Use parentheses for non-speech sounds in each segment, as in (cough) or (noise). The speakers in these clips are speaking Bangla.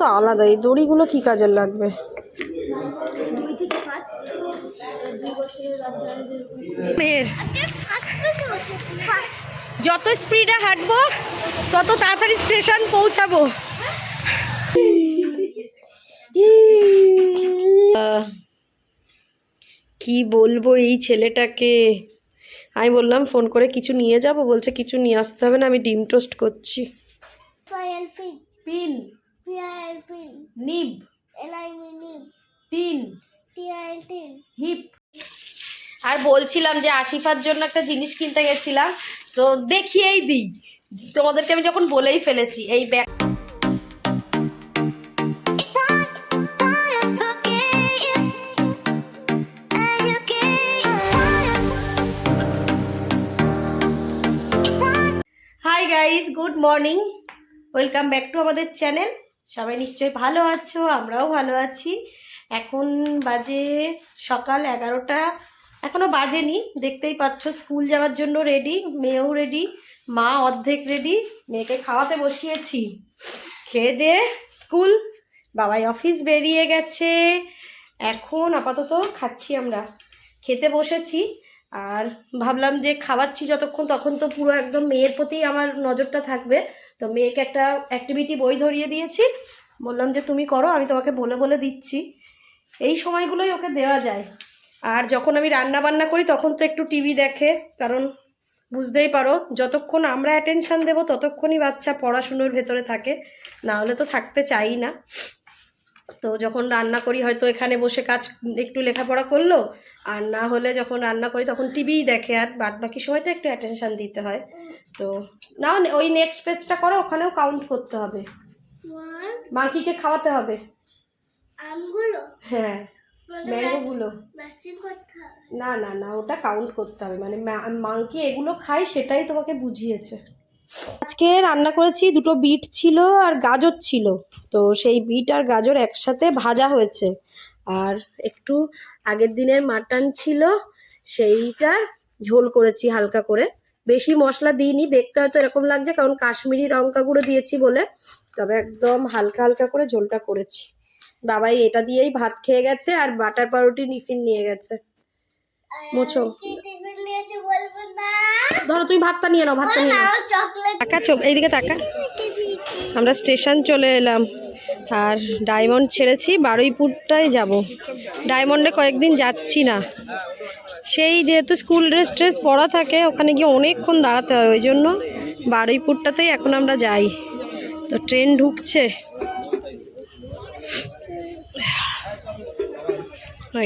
তো আলাদা এই দড়িগুলো কি কাজের লাগবে? দুই থেকে পাঁচ। দুই বছরের বাচ্চাদের মেয়ের। আজকে ফার্স্ট ক্লাসে বসেছি। ফার্স্ট যত স্পিডে হাঁটবো তত তাড়াতাড়ি স্টেশন পৌঁছাবো। কি বলব এই ছেলেটাকে? আমি বললাম ফোন করে কিছু নিয়ে যাব বলছে কিছু নিয়ে আসতে হবে না আমি ডিম টোস্ট করছি। পিন নিব। Tin T I L tin hip. আর বলছিলাম যে আশিফার জন্য একটা জিনিস কিনতে গেছিলাম তো দেখিয়েই দিই। তোমাদেরকে আমি যখন বলেই ফেলেছি এই bag hi guys good morning welcome back to আমাদের চ্যানেল সবাই নিশ্চয়ই ভালো আছো, আমরাও ভালো আছি। এখন বাজে সকাল এগারোটা এখনও বাজেনি, দেখতেই পাচ্ছ স্কুল যাওয়ার জন্য রেডি মেয়েও রেডি মা অর্ধেক রেডি মেয়েকে খাওয়াতে বসিয়েছি। খেয়ে দিয়ে স্কুল, বাবাই অফিস বেরিয়ে গেছে। এখন আপাতত খাচ্ছি আমরা, খেতে বসেছি। আর ভাবলাম যে খাওয়াচ্ছি যতক্ষণ, তখন তো পুরো একদম মেয়ের প্রতি আমার নজরটা থাকবে। তো মেয়েকে একটা অ্যাক্টিভিটি বই ধরিয়ে দিয়েছি। বললাম যে, তুমি করো, আমি তোমাকে বলে বলে দিচ্ছি। এই সময়গুলোই ওকে দেওয়া যায়। আর যখন আমি রান্না বান্না করি, তখন তো একটু টিভি দেখে, কারণ বুঝতেই পারো, যতক্ষণ আমরা অ্যাটেনশান দেবো, ততক্ষণই বাচ্চা পড়াশুনোর ভেতরে থাকে। না হলে তো থাকতে চাই না। তো যখন রান্না করি হয়তো এখানে বসে কাজ একটু লেখাপড়া করল আর না হলে যখন রান্না করি তখন টিভিই দেখে আর বাদ বাকি সময়টা একটু অ্যাটেনশান দিতে হয়। তো না ওই নেক্সট পেজটা করো ওখানেও কাউন্ট করতে হবে। মাংকিকে খাওয়াতে হবে। হ্যাঁ ম্যাঙ্গোগুলো হবে? না না না ওটা কাউন্ট করতে হবে। মানে মাংকি এগুলো খাই সেটাই তোমাকে বুঝিয়েছে। আজকে রান্না করেছি দুটো বিট ছিল আর গাজর ছিল। তো সেই বিট আর গাজর একসাথে ভাজা হয়েছে। আর একটু আগের দিনের মাটন ছিল সেইটার ঝোল করেছি হালকা করে। বেশি মশলা দিইনি দেখতে হয়তো এরকম লাগছে কারণ কাশ্মীরি লঙ্কা গুঁড়ো দিয়েছি বলে। তবে একদম হালকা হালকা করে ঝোলটা করেছি। বাবাই এটা দিয়েই ভাত খেয়ে গেছে আর বাটার পাউরুটি নিফিন নিয়ে গেছে। মোছো। ধরো তুমি ভাতটা নিয়ে নাও ভাতটা নিয়ে নাও। টাকা চোখ এইদিকে টাকা আমরা স্টেশন চলে এলাম। আর ডায়মন্ড ছেড়েছি বারুইপুরটায় যাব। ডায়মন্ডে কয়েকদিন যাচ্ছি না। সেই যেহেতু স্কুল ড্রেস ট্রেস পরা থাকে, ওখানে গিয়ে অনেকক্ষণ দাঁড়াতে হয়। ওই জন্য বারুইপুরটাতেই এখন আমরা যাই। তো ট্রেন ঢুকছে।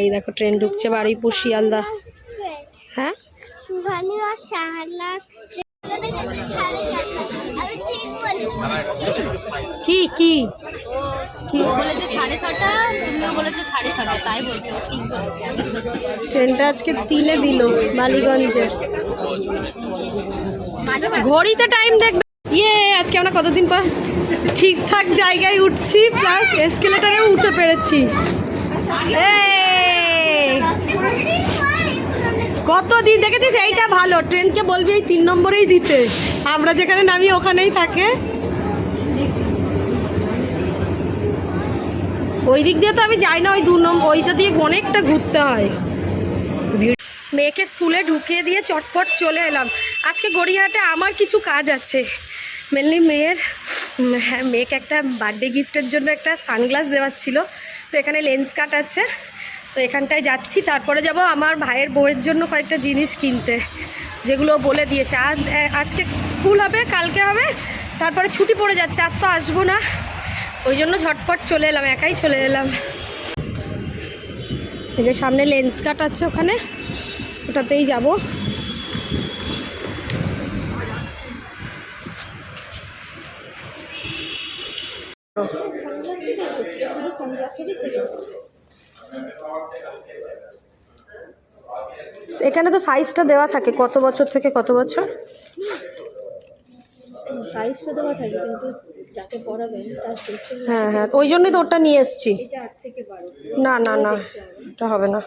এই দেখো, ট্রেন ঢুকছে বারুইপুর শিয়ালদা। হ্যাঁ? কি কি? কি বলেছে সাড়ে ছটা তুমিও বলেছে সাড়ে ছটা তাই বলছো ঠিক বলেছে। ট্রেনটা আজকে তিলে দিল বালিগঞ্জে ঘড়িতে টাইম দেখবে। ইয়ে আজকে আমরা কতদিন পর? ঠিকঠাক জায়গায় উঠছি প্লাস এসকেলেটারেও উঠতে পেরেছি। এই! কতদিন দেখেছিস? এইটা ভালো। ট্রেনকে বলবি এই তিন নম্বরেই দিতে। আমরা যেখানে নামি ওখানেই থাকে। ওই দিক দিয়ে তো আমি যাই না, ওই দু নম্বর ওইটা দিয়ে অনেকটা ঘুরতে হয়। মেয়েকে স্কুলে ঢুকিয়ে দিয়ে চটপট চলে এলাম। আজকে গড়িয়াহাটে আমার কিছু কাজ আছে। মেনলি মেয়ের হ্যাঁ মেয়েকে একটা বার্থডে গিফটের জন্য একটা সানগ্লাস দেওয়ার ছিল। তো এখানে লেন্স কাট আছে। তো এখানটায় যাচ্ছি। তারপরে যাব আমার ভাইয়ের বউয়ের জন্য কয়েকটা জিনিস কিনতে, যেগুলো বলে দিয়েছে। আর আজকে স্কুল হবে, কালকে হবে, তারপরে ছুটি পড়ে যাচ্ছে, আর তো আসব না। ওই জন্য ঝটপট চলে এলাম, একাই চলে এলাম। এই যে সামনে লেন্স কাট আছে ওখানে, ওটাতেই যাব। এখানে তো সাইজটা দেওয়া থাকে কত বছর থেকে কত বছর? দেওয়া থাকে কিন্তু যাকে পড়াবেন তার হ্যাঁ হ্যাঁ ওই জন্যই তো ওটা নিয়ে এসছি। না না না এটা হবে না।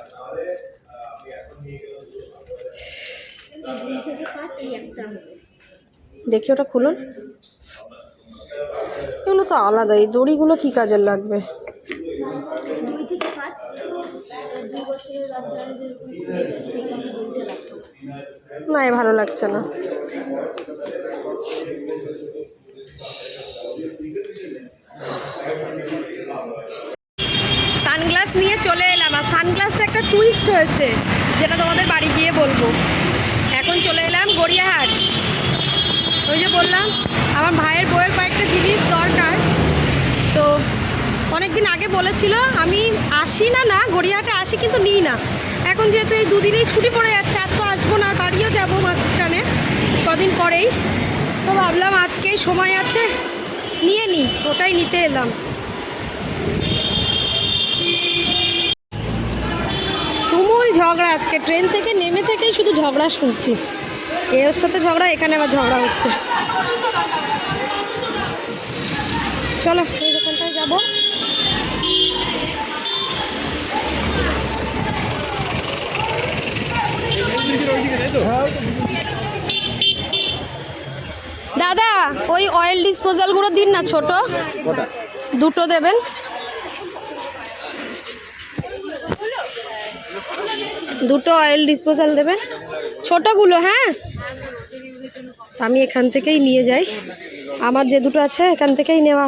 দেখি ওটা খুলুন। এগুলো তো আলাদা এই দড়িগুলো কি কাজের লাগবে? বছরের বাচ্চারা না ভালো লাগছে না। সানগ্লাস নিয়ে চলে এলাম আর সানগ্লাসে একটা টুইস্ট হয়েছে যেটা তোমাদের বাড়ি গিয়ে বলব। এখন চলে এলাম গড়িয়াহাট। ওই যে বললাম আমার ভাইয়ের বইয়ের কয়েকটা জিনিস দরকার তো অনেক দিন আগে বলেছিল, আমি আসি না না, গড়িয়াহাটে আসি কিন্তু নিই না। এখন যেহেতু এই দুদিনেই ছুটি পড়ে যাচ্ছে, আর তো আসব না বাড়িও যাব মাঝখানে, কদিন পরেই। তো ভাবলাম আজকেই সময় আছে, নিয়ে নিই, ওটাই নিতে এলাম। তুমুল ঝগড়া আজকে, ট্রেন থেকে নেমে থেকেই শুধু ঝগড়া শুনছি। এর সাথে ঝগড়া, এখানে আবার ঝগড়া হচ্ছে। চলো, এই দোকানটায় যাব। দাদা ওই অয়েল ডিসপোজালগুলো দিন না ছোট। দুটো দেবেন। দুটো অয়েল ডিসপোজাল দেবেন। ছোটগুলো হ্যাঁ? আমি এখান থেকেই নিয়ে যাই। আমার যে দুটো আছে এখান থেকেই নেওয়া।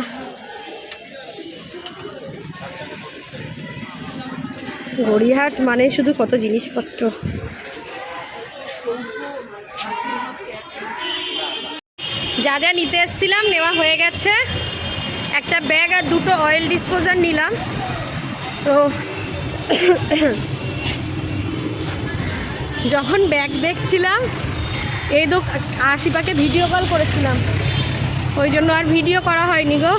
গড়িয়াহাট মানে শুধু কত জিনিসপত্র? যা যা নিতে এসেছিলাম, নেওয়া হয়ে গেছে। একটা ব্যাগ আর দুটো অয়েল ডিসপোজার নিলাম। তো যখন ব্যাগ দেখছিলাম, এই দো আশিপাকে ভিডিও কল করেছিলাম। ওই জন্য আর ভিডিও করা হয়নি গো।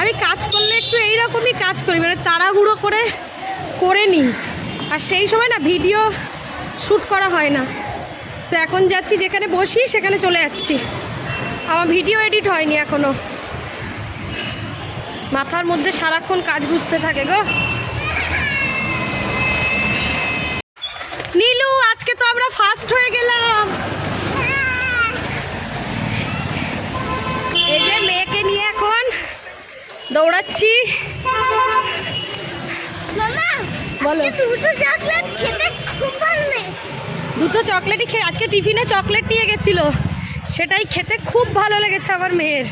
আমি কাজ করলে একটু এইরকমই কাজ করি মানে তাড়াহুড়ো করে করে নিই। আর সেই সময় না ভিডিও শ্যুট করা হয় না। তো এখন যাচ্ছি যেখানে বসি, সেখানে চলে যাচ্ছি। আমার ভিডিও এডিট হয়নি এখনও মাথার মধ্যে সারাক্ষণ কাজ ঘুরতে থাকে গো। নীলু, আজকে তো আমরা ফার্স্ট হয়ে গেলাম। এই যে এখন দৌড়াচ্ছি। বলো। দুটো চকলেট খেতে খুব ভালো দুটো চকলেটই খেয়ে আজকে টিফিনে চকলেট নিয়ে গেছিল। সেটাই খেতে খুব ভালো লেগেছে আমার মেয়ের।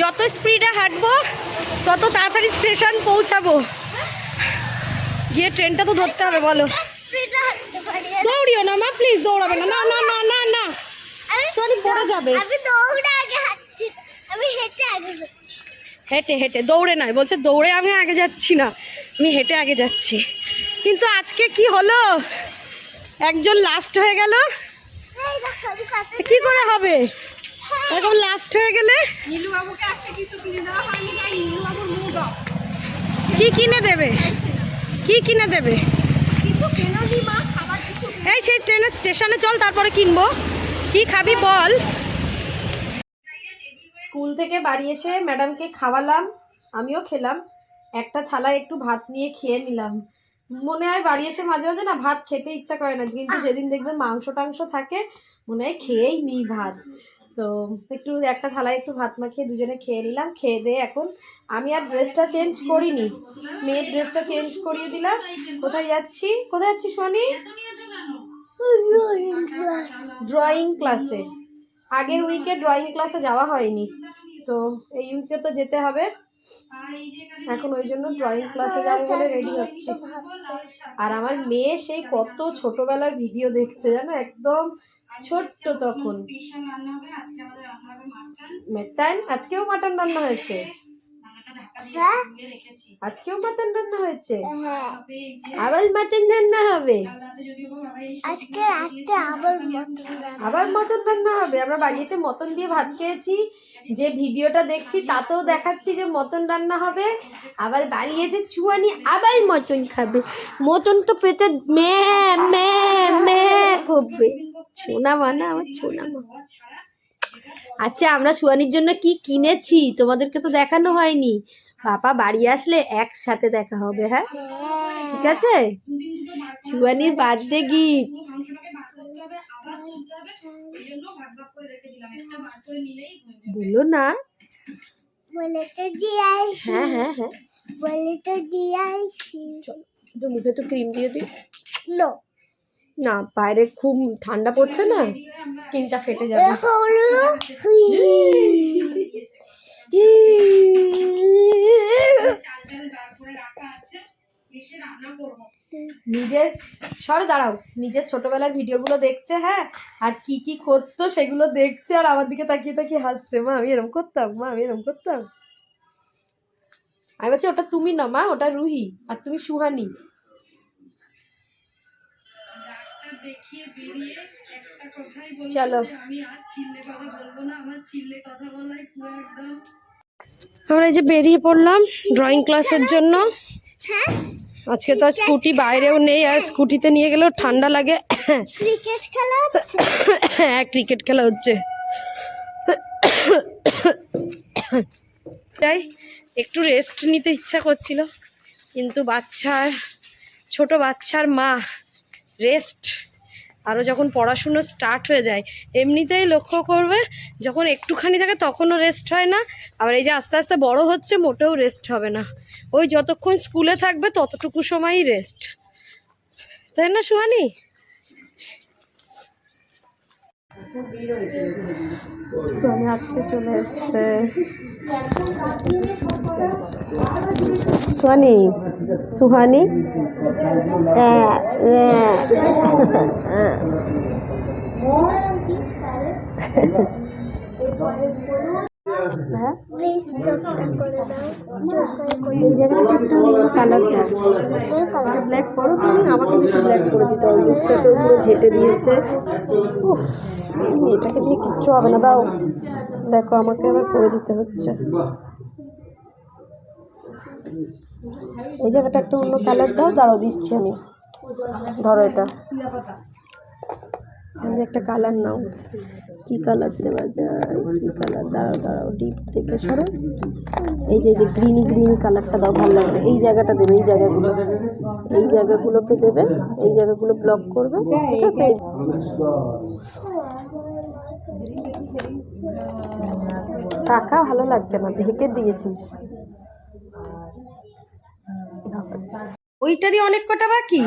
যত স্পিডে হাঁটবো তত তাড়াতাড়ি স্টেশন পৌঁছাবো। গিয়ে ট্রেনটা তো ধরতে হবে বলো। দৌড়িও না মা প্লিজ দৌড়াবে না। না না না না না। পড়ে যাবে। হেঁটে হেঁটে দৌড়ে নয় বলছে দৌড়ে আমি আগে যাচ্ছি না। আমি হেঁটে আগে যাচ্ছি। কিন্তু আজকে কি হলো? একজন লাস্ট হয়ে গেল। কি করে হবে? এরকম লাস্ট হয়ে গেলে? কি কিনে দেবে? কি কিনে দেবে? এই সেই ট্রেনের স্টেশনে চল তারপরে কিনবো। কি খাবি বল? স্কুল থেকে বাড়ি এসে ম্যাডামকে খাওয়ালাম আমিও খেলাম। একটা থালায় একটু ভাত নিয়ে খেয়ে নিলাম। মনে হয় বাড়ি এসে মাঝে মাঝে না ভাত খেতে ইচ্ছা করে না কিন্তু যেদিন দেখবে মাংস টাংস থাকে মনে হয় খেয়েই নিই ভাত। তো একটু একটা থালায় একটু ভাত মাখিয়ে দুজনে খেয়ে নিলাম খেয়ে দিয়ে এখন আমি আর ড্রেসটা চেঞ্জ করিনি। মেয়ের ড্রেসটা চেঞ্জ করিয়ে দিলাম। কোথায় যাচ্ছি? কোথায় যাচ্ছি শনি ড্রয়িং ক্লাসে আগের উইকে ড্রয়িং ক্লাসে যাওয়া হয়নি। তো এই উইকে তো যেতে হবে। এখন ওই জন্য ড্রয়িং ক্লাসে যাওয়া বলে রেডি হচ্ছে। আর আমার মেয়ে সেই কত ছোটবেলার ভিডিও দেখছে জানো? একদম ছোট্ট তখন। মেতান আজকেও মাটন রান্না হয়েছে। হ্যাঁ আজকেও মাটন রান্না হয়েছে? হ্যাঁ। আবার মাটন রান্না হবে? আজকে রাতটা আবার আবার মটন রান্না হবে? আমরা বাড়িয়েছে মটন দিয়ে ভাত খেয়েছি। যে ভিডিওটা দেখছি তাতেও দেখাচ্ছি যে মটন রান্না হবে। আবার বাড়িয়েছে চুয়ানি আবার মটন খাবে। মটন তো পেটে মে মে মে করবে সোনা মানা আমার সোনা মা। আচ্ছা আমরা সুয়ানির জন্য কি কিনেছি? তোমাদেরকে তো দেখানো হয়নি। পাপা বাড়ি আসলে একসাথে দেখা হবে হ্যাঁ? ঠিক আছে? সুয়ানির বার্থডে গিফট বলো না। বলে তো দিয়ে হ্যাঁ হ্যাঁ হ্যাঁ। বলে তো মুখে তো ক্রিম দিয়ে দিই। নো বাইরে খুব ঠান্ডা পড়ছে না স্কিনটা ফেটে যাবে। নিজের সরে দাঁড়াও নিজের ছোটবেলার ভিডিওগুলো দেখছে হ্যাঁ? আর কি কি করতো সেগুলো দেখছে আর আমার দিকে তাকিয়ে তাকিয়ে হাসছে মা আমি এরকম করতাম মা আমি এরকম করতাম। আমি বলছি ওটা তুমি না মা ওটা রুহি আর তুমি সুহানি। চলো। আমরা এই যে বেরিয়ে পড়লাম ড্রয়িং ক্লাসের জন্য। আজকে তো স্কুটি বাইরেও নেই আর স্কুটিতে নিয়ে গেলেও ঠান্ডা লাগে। ক্রিকেট খেলা হ্যাঁ ক্রিকেট খেলা হচ্ছে। তাই একটু রেস্ট নিতে ইচ্ছা করছিল কিন্তু বাচ্চার ছোট বাচ্চার মা রেস্ট আরও যখন পড়াশুনো স্টার্ট হয়ে যায়, এমনিতেই লক্ষ্য করবে, যখন একটুখানি থাকে তখনও রেস্ট হয় না, আবার এই যে আস্তে আস্তে বড় হচ্ছে মোটেও রেস্ট হবে না। ওই যতক্ষণ স্কুলে থাকবে ততটুকু সময়ই রেস্ট তাই না, সুহানি? সোনি আজকে চলে এসছে। সোহানি, সুহানি? আমাকে করে দিতে হবে। দিয়েছে। এই দিয়ে কিচ্ছু হবে না, দাও। দেখো, আমাকে আবার করে দিতে হচ্ছে। এই জায়গাটা একটা অন্য কালার দাও, দাঁড়াও দিচ্ছি আমি। ধরো এটা। একটা কালার নাও। কি কালার দেওয়া যায়? কি কালার দাঁড়াও দাঁড়াও ডিপ থেকে সরো। এই যে যে গ্রিনি গ্রিনি কালারটা দাও, ভালো লাগবে। এই জায়গাটা দেবে, এই জায়গাগুলো। এই জায়গাগুলোকে দেবে, এই জায়গাগুলো ব্লক করবে, ঠিক আছে? টাকা ভালো লাগছে না? ঢেকে দিয়েছিস। ওইটারই অনেক কটা বাকি?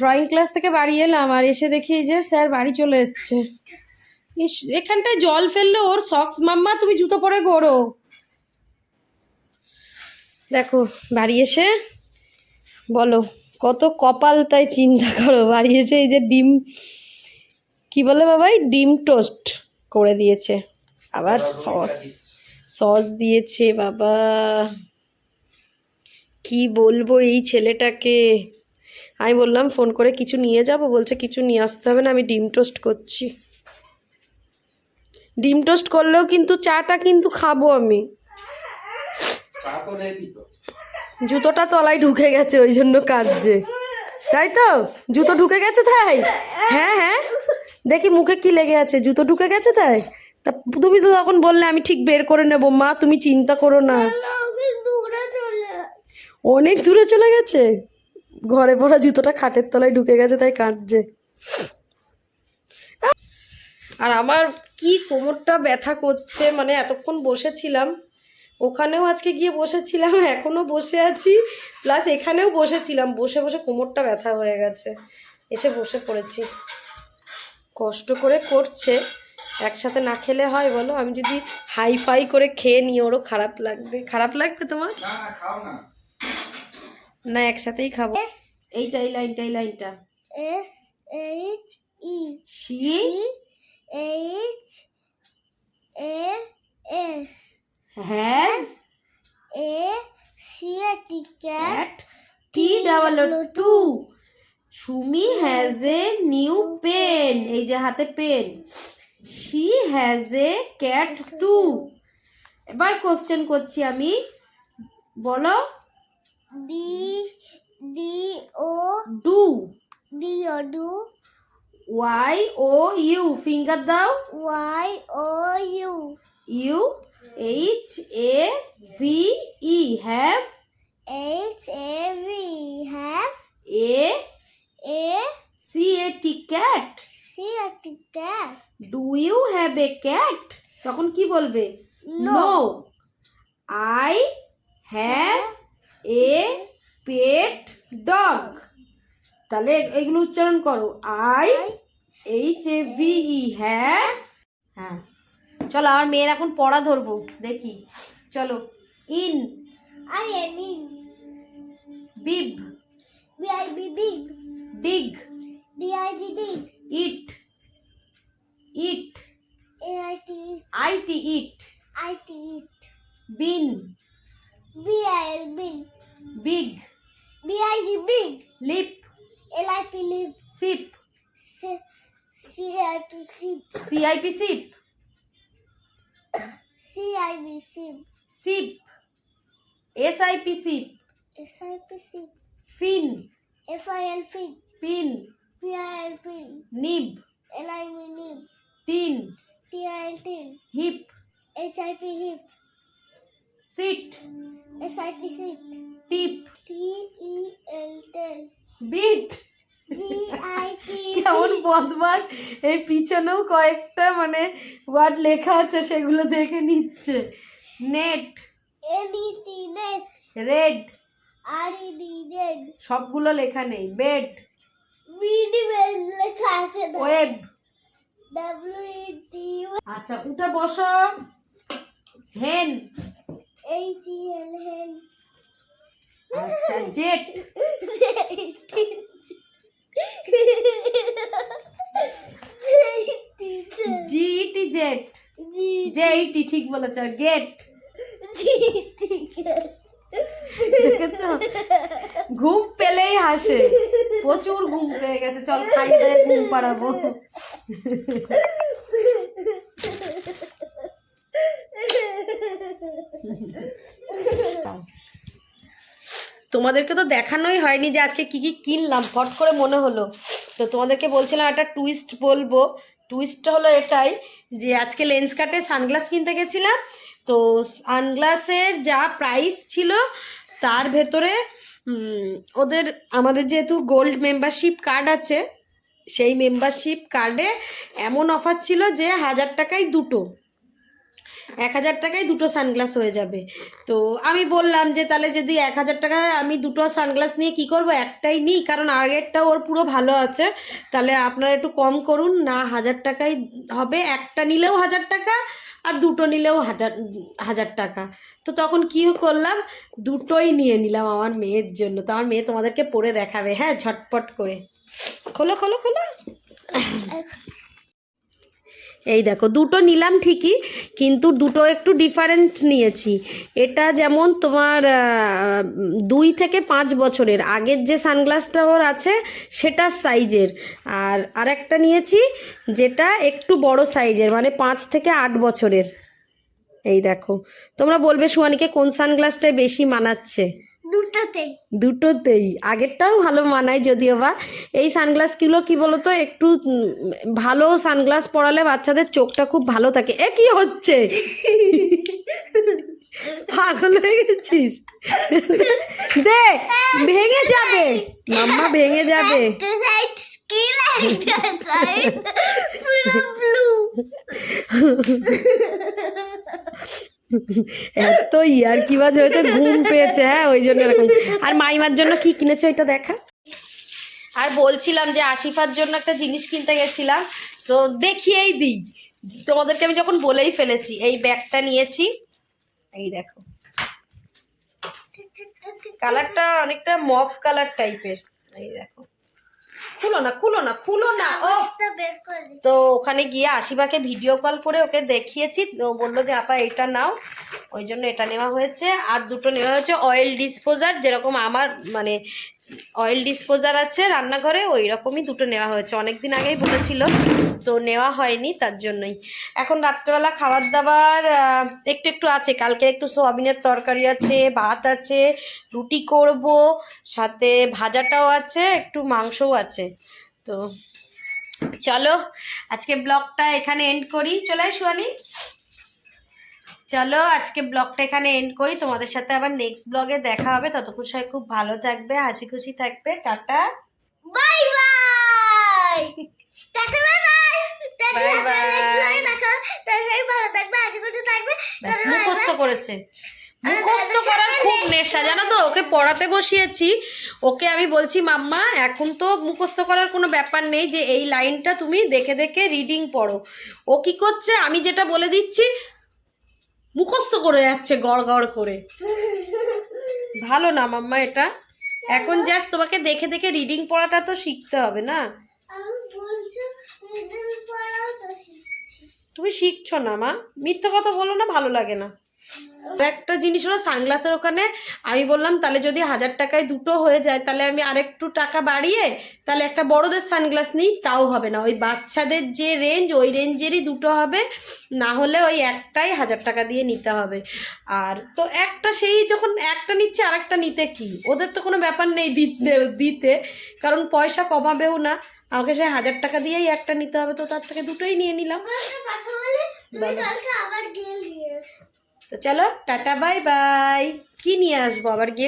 ড্রয়িং ক্লাস থেকে বাড়ি এলাম আর এসে দেখি যে স্যার বাড়ি চলে এসছে। ইস এখানটায় জল ফেললে ওর সক্স মাম্মা তুমি জুতো পরে গড়ো। দেখো বাড়ি এসে বলো কত কপাল তাই চিন্তা করো। বাড়ি এসে এই যে ডিম কি বলে বাবাই? ডিম টোস্ট করে দিয়েছে। আবার সস সস দিয়েছে বাবা। কি বলব এই ছেলেটাকে? আমি বললাম ফোন করে কিছু নিয়ে যাব। বলছে কিছু নিয়ে আসতে হবে না আমি ডিম টোস্ট করছি। ডিম টোস্ট করলেও কিন্তু চাটা কিন্তু খাব আমি। জুতোটা তলায় ঢুকে গেছে ওই জন্য কাঁদছে। তাই তো? জুতো ঢুকে গেছে তাই? হ্যাঁ হ্যাঁ। দেখি মুখে কি লেগে আছে। জুতো ঢুকে গেছে তাই? তা তুমি তো তখন বললে আমি ঠিক বের করে নেব। মা তুমি চিন্তা করো না আমি দূরে চলে যাচ্ছি। অনেক দূরে চলে গেছে। ঘরে পড়া জুতোটা খাটের তলায় ঢুকে গেছে, তাই কাঁদছে। আর আমার কি কোমরটা ব্যথা করছে মানে এতক্ষণ বসেছিলাম। ওখানেও আজকে গিয়ে বসেছিলাম (laughs) এখনও বসে আছি। প্লাস এখানেও বসেছিলাম, বসে বসে কোমরটা ব্যথা হয়ে গেছে। এসে বসে পড়েছি। কষ্ট করে করছে, একসাথে না খেলে হয় বলো? আমি যদি হাই ফাই করে খেয়ে নিই, ওরও খারাপ লাগবে। খারাপ লাগবে তোমার? না একসাথেই খাব। এইটা এই লাইনটা এই লাইনটা। S H E C H A S has a C A T cat T double two Sumi has a new pen এই যে হাতে pen she has a cat too এবার কোশ্চেন করছি আমি। বলো D D O do. D O do. Y O U. Finger দাও। Y O U. U H A V E. Have. H A V have. A A C A T cat. see a cat? Do you have a cat? তখন কি বলবে? No. No. I have a pet dog. তাহলে এগুলো উচ্চারণ করো। I H A V E have হ্যাঁ। চলো আমার মেয়ের এখন পড়া ধরবো দেখি। চলো। In. I am in. Big. B I B big. Dig. D I D dig. Eat. Eat. A I T I T eat. I T it. Bin. B I L B big. B I D B I G. Lip. L I P lip. Sip. C I P sip. C I P sip. C I P sip. Sip. S I P sip. S I P sip. Fin. F I L fin. Pin. P I L pin. Nib. L I V nib. Tin. T I L tin. Hip. H I P hip. Sit S I P sit. Tip T E L tel. Bit B I T কেমন বদমাস এই পিছনেও কয়েকটা মানে ওয়ার্ড লেখা আছে সেগুলো দেখে নিচ্ছে। Net N E T net. Red R E D red. সবগুলো লেখা নেই। বেড B D well লেখা আছে। ওয়েব W E T আচ্ছা উঠে বসো। Hen H E L hen. আচ্ছা jet G T jet J E T ঠিক বলেছ গেট ঘুম পেলেই হাসে। প্রচুর ঘুম পেয়ে গেছে। চল খাই ঘুম পাড়াবো। তোমাদেরকে তো দেখানোই হয়নি যে আজকে কি কি কিনলাম। ফট করে মনে হলো। তো তোমাদেরকে বলছিলাম একটা টুইস্ট বলব। টুইস্টটা হলো এটাই যে আজকে লেন্স কাটে সানগ্লাস কিনতে গেছিলাম। তো সানগ্লাসের যা প্রাইস ছিল, তার ভেতরে ওদের আমাদের যেহেতু গোল্ড মেম্বারশিপ কার্ড আছে, সেই মেম্বারশিপ কার্ডে এমন অফার ছিল যে হাজার টাকায় দুটো। এক হাজার টাকায় দুটো সানগ্লাস হয়ে যাবে। তো আমি বললাম যে, তাহলে যদি এক হাজার টাকায় আমি দুটো সানগ্লাস নিয়ে কি করব? একটাই নিই, কারণ আগেরটা ওর পুরো ভালো আছে। তাহলে আপনারা একটু কম করুন, না হাজার টাকায় হবে। একটা নিলেও হাজার টাকা, আর দুটো নিলেও হাজার হাজার টাকা। তো তখন কি করলাম, দুটোই নিয়ে নিলাম আমার মেয়ের জন্য। তো আমার মেয়ে তোমাদেরকে পরে দেখাবে হ্যাঁ ঝটপট করে। খোলো খোলো খোলো। এই দেখো, দুটো নিলাম ঠিকই, কিন্তু দুটো একটু ডিফারেন্ট নিয়েছি। এটা যেমন তোমার দুই থেকে পাঁচ বছরের, আগের যে সানগ্লাসটা ওর আছে সেটার সাইজের আর আরেকটা নিয়েছি, যেটা একটু বড় সাইজের মানে পাঁচ থেকে আট বছরের। এই দেখো, তোমরা বলবে সুয়ানিকে কোন সানগ্লাসটায় বেশি মানাচ্ছে? দুটোতেই। দুটোতেই। আগেরটাও ভালো মানায় যদিও বা। এই সানগ্লাসগুলো কি বলতো একটু ভালো সানগ্লাস পরালে বাচ্চাদের চোখটা খুব ভালো থাকে। এ কি হচ্ছে? পাগল হয়ে গেছিস? দে ভেঙে যাবে। মাম্মা ভেঙে যাবে। ব্লু (laughs) এত ইয়ার কি বাজ হয়েছে, ঘুম পেয়েছে হ্যাঁ ওই জন্য এরকম। আর মাইমার জন্য কি কিনেছো এটা দেখা? আর বলছিলাম যে আশিফার জন্য একটা জিনিস কিনতে গেছিলাম, তো দেখিয়েই দিই। তোমাদেরকে আমি যখন বলেই ফেলেছি, এই ব্যাগটা নিয়েছি। এই দেখো। কালারটা অনেকটা মফ কালার টাইপের। এই দেখো। খুলো না খুলো না খুলো না। ও তো ওখানে গিয়ে আশিবাকে ভিডিও কল করে ওকে দেখিয়েছি। তো ও বলল যে আপা এটা নাও। ওই জন্য এটা নেওয়া হয়েছে। আর দুটো নেওয়া হয়েছে অয়েল ডিসপোজার যেরকম আমার মানে অয়েল ডিসপোজার আছে রান্নাঘরে ওই রকমই দুটো নেওয়া হয়েছে। অনেক দিন আগেই বলেছিল, তো নেওয়া হয়নি তার জন্যই। এখন রাত্রেবেলা খাবার দাবার একটু একটু আছে। কালকে একটু সোয়াবিনের তরকারি আছে, ভাত আছে, রুটি করব, সাথে ভাজাটাও আছে, একটু মাংসও আছে। তো চলো, আজকে ব্লগটা এখানে এন্ড করি। চলে সুয়ানি। চলো আজকে ব্লগটা এখানে এন্ড করি। তোমাদের সাথে আবার নেক্সট ব্লগে দেখা হবে। ততক্ষণ সবাই খুব ভালো থাকবে হাসি খুশি থাকবে। Tata. Bye bye tata bye bye bye bye ভালো থাকবে আশা করতে থাকবে। মুখস্থ করেছে। মুখস্থ করার খুব নেশা জানো তো? ওকে পড়াতে বসিয়েছি। ওকে আমি বলছি মাম্মা এখন তো মুখস্থ করার কোনো ব্যাপার নেই যে এই লাইনটা তুমি দেখে দেখে রিডিং পড়ো। ও কি করছে? আমি যেটা বলে দিচ্ছি মুখস্থ করে যাচ্ছে গড় গড় করে। ভালো না মাম্মা এটা। এখন জাস্ট তোমাকে দেখে দেখে রিডিং পড়াটা তো শিখতে হবে না। তুমি শিখছো না মা। মিথ্যা কথা বলো না ভালো লাগে না। একটা জিনিস হলো সানগ্লাসের ওখানে আমি বললাম তাহলে যদি হাজার টাকায় দুটো হয়ে যায় তাহলে আমি আরেকটু টাকা বাড়িয়ে তাহলে একটা বড়দের সানগ্লাস নিই তাও হবে না। ওই বাচ্চাদের যে রেঞ্জ ওই রেঞ্জেরই দুটো হবে না হলে ওই একটাই হাজার টাকা দিয়ে নিতে হবে। আর তো একটা সেই যখন একটা নিচ্ছে আর একটা নিতে কি? ওদের তো কোনো ব্যাপার নেই দিতে দিতে কারণ পয়সা কমাবেও না। আমাকে সেই হাজার টাকা দিয়েই একটা নিতে হবে তো তার থেকে দুটোই নিয়ে নিলাম। এসো। তো চলো টাটা বাই বাই। কি নিয়ে আসব? আবার গিয়ে